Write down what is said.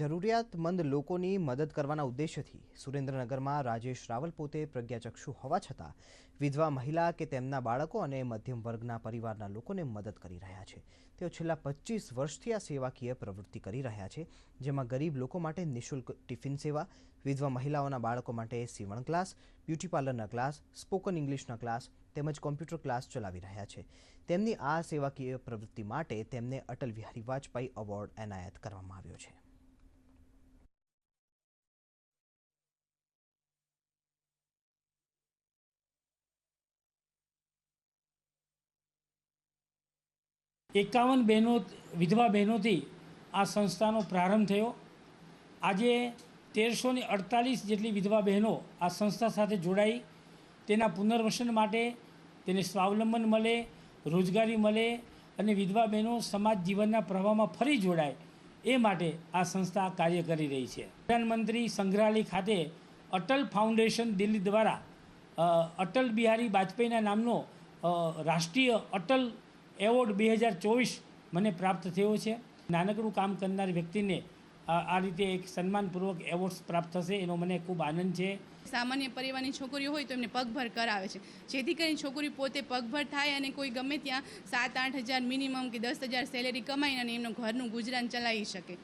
જરૂરિયાતમંદ લોકોની મદદ કરવાના ઉદ્દેશ્યથી સુરેન્દ્રનગરમાં રાજેશ રાવલ પોતે પ્રજ્ઞાચક્ષુ હોવા છતાં વિધવા મહિલા કે તેમના બાળકો અને મધ્યમ વર્ગના પરિવારના લોકોને મદદ કરી રહ્યા છે. તેઓ છેલ્લા પચીસ વર્ષથી આ સેવાકીય પ્રવૃત્તિ કરી રહ્યા છે, જેમાં ગરીબ લોકો માટે નિઃશુલ્ક ટિફિન સેવા, વિધવા મહિલાઓના બાળકો માટે સીવણ ક્લાસ, બ્યુટી પાર્લરના ક્લાસ, સ્પોકન ઇંગ્લિશના ક્લાસ તેમજ કોમ્પ્યુટર ક્લાસ ચલાવી રહ્યા છે. તેમની આ સેવાકીય પ્રવૃત્તિ માટે તેમને અટલ બિહારી વાજપેયી એવોર્ડ એનાયત કરવામાં આવ્યો છે. એકાવન બહેનો વિધવા બહેનોથી આ સંસ્થાનો પ્રારંભ થયો. આજે તેરસો ને અડતાલીસ જેટલી વિધવા બહેનો આ સંસ્થા સાથે જોડાઈ. તેના પુનર્વસન માટે તેને સ્વાવલંબન મળે, રોજગારી મળે અને વિધવા બહેનો સમાજ જીવનના પ્રવાહમાં ફરી જોડાય એ માટે આ સંસ્થા કાર્ય કરી રહી છે. પ્રધાનમંત્રી સંગ્રહાલય ખાતે અટલ ફાઉન્ડેશન દિલ્હી દ્વારા અટલ બિહારી વાજપેયીના નામનો રાષ્ટ્રીય અટલ એવોર્ડ બે હજાર ચોવીસ મને પ્રાપ્ત થયો છે. નાનકડું કામ કરનાર વ્યક્તિને આ રીતે એક સન્માનપૂર્વક એવોર્ડ્સ પ્રાપ્ત થશે એનો મને ખૂબ આનંદ છે. સામાન્ય પરિવારની છોકરીઓ હોય તો એમને પગભર કરાવે છે. જેથી કરીને છોકરી પોતે પગભર થાય અને કોઈ ગમે ત્યાં સાત આઠ હજાર મિનિમમ કે દસ હજાર સેલેરી કમાઈને અને એમનું ઘરનું ગુજરાન ચલાવી શકે.